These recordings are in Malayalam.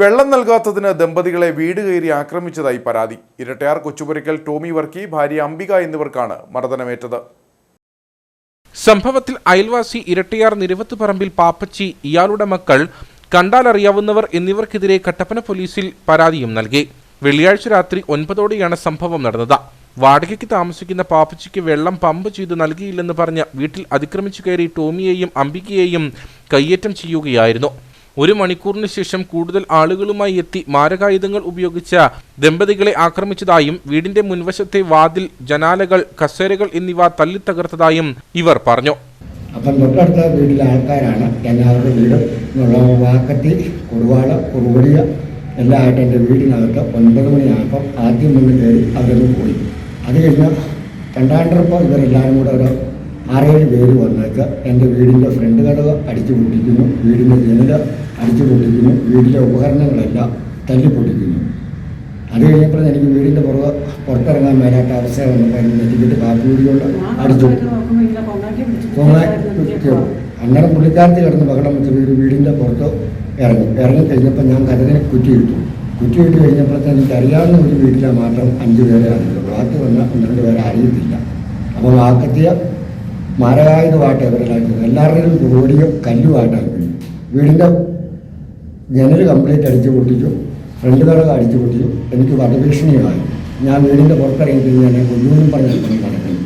വെള്ളം നൽകാത്തതിന് ദമ്പതികളെ വീട് കയറി ആക്രമിച്ചതായി പരാതി. ഇരട്ടയാർ കൊച്ചുപുരയ്ക്കൽ ടോമി വർക്കി ഭാര്യ അംബിക എന്നിവർക്കാണ് മർദ്ദനമേറ്റത്. സംഭവത്തിൽ അയൽവാസി ഇരട്ടയാർ നിരവത്ത് പറമ്പിൽ പാപ്പച്ചി ഇയാളുടെ മക്കൾ കണ്ടാലറിയാവുന്നവർ എന്നിവർക്കെതിരെ കട്ടപ്പന പോലീസിൽ പരാതിയും നൽകി. വെള്ളിയാഴ്ച രാത്രി ഒൻപതോടെയാണ് സംഭവം നടന്നത്. വാടകയ്ക്ക് താമസിക്കുന്ന പാപ്പച്ചിക്ക് വെള്ളം പമ്പ് ചെയ്ത് നൽകിയില്ലെന്ന് പറഞ്ഞ് വീട്ടിൽ അതിക്രമിച്ചു കയറി ടോമിയെയും അംബികയെയും കയ്യേറ്റം ചെയ്യുകയായിരുന്നു. ഒരു മണിക്കൂറിന് ശേഷം കൂടുതൽ ആളുകളുമായി എത്തി മാരകായുധങ്ങൾ ഉപയോഗിച്ച ദമ്പതികളെ ആക്രമിച്ചതായും വീടിന്റെ മുൻവശത്തെ വാതിൽ ജനാലകൾ കസേരകൾ എന്നിവ തല്ലിത്തകർത്തതായും ഇവർ പറഞ്ഞു. അപ്പം തൊട്ടടുത്ത വീട്ടിലെ ആൾക്കാരാണ് എല്ലാവരുടെ വീടും വാക്കത്തി കുറുവാള കുറുവടിയ എല്ലാമായിട്ട് എന്റെ വീടിനകത്ത് ഒൻപത് മണിയാകുമ്പോൾ ആദ്യം മുന്നിൽ കയറി അവരൊന്ന് പോയി. അത് കഴിഞ്ഞ് രണ്ടാണ്ടപ്പോൾ ഇവരെല്ലാവരും കൂടെ ഒരു ആറേഴ് പേര് വന്നേക്ക് എന്റെ വീടിന്റെ ഫ്രണ്ട് കടവ് അടിച്ചു പൊട്ടിക്കുന്നു. വീടിന്റെ ജനല അടിച്ചു പൊട്ടിക്കുന്നു. വീട്ടിലെ ഉപകരണങ്ങളെല്ലാം തല്ലി പൊട്ടിക്കുന്നു. അത് കഴിഞ്ഞപ്പോൾ എനിക്ക് വീടിന്റെ പുറകെ പുറത്തിറങ്ങാൻ മേലാത്ത അവസ്ഥ വന്നപ്പോൾ എത്തിക്കിട്ട് കാപ്പി കുടിക്കൊണ്ട് അടിച്ചു കൊങ്ങാൻ അന്നേരം പുള്ളിക്കാരത്ത് കിടന്ന് ബഹളം വെച്ച് ഒരു വീടിന്റെ പുറത്ത് ഇറങ്ങി. ഇറങ്ങി കഴിഞ്ഞപ്പോൾ ഞാൻ കഥകിനെ കുറ്റിയിട്ടു. കുറ്റിയിട്ട് കഴിഞ്ഞപ്പോഴത്തെ എനിക്ക് അറിയാവുന്ന ഒരു വീട്ടിലെ മാത്രം അഞ്ചു പേരെ അറിയുള്ളൂ ബാക്കി വന്ന പന്ത്രണ്ട് പേരെ അറിയത്തില്ല. അപ്പോൾ വാക്കത്തിയ മാരകായുധമായിട്ട് ഇവരെല്ലാം എല്ലാവരുടെയും ഓടിയും കല്ലുമായിട്ടാണ് വീട് വീടിന്റെ ജനൽ കംപ്ലീറ്റ് അടിച്ചു പൊട്ടിച്ചു ഫ്രണ്ട് കടക അടിച്ചു പൊട്ടിച്ചു. എനിക്ക് വധഭീഷണിയായി. ഞാൻ വീടിന്റെ പുറത്തിറങ്ങിയിട്ട് ഞാൻ പറഞ്ഞു പറഞ്ഞ് നടക്കുന്നു.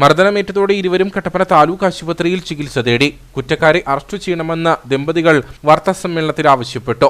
മർദ്ദനമേറ്റതോടെ ഇരുവരും കട്ടപ്പന താലൂക്ക് ആശുപത്രിയിൽ ചികിത്സ തേടി. കുറ്റക്കാരെ അറസ്റ്റ് ചെയ്യണമെന്ന് ദമ്പതികൾ വാർത്താസമ്മേളനത്തിൽ ആവശ്യപ്പെട്ടു.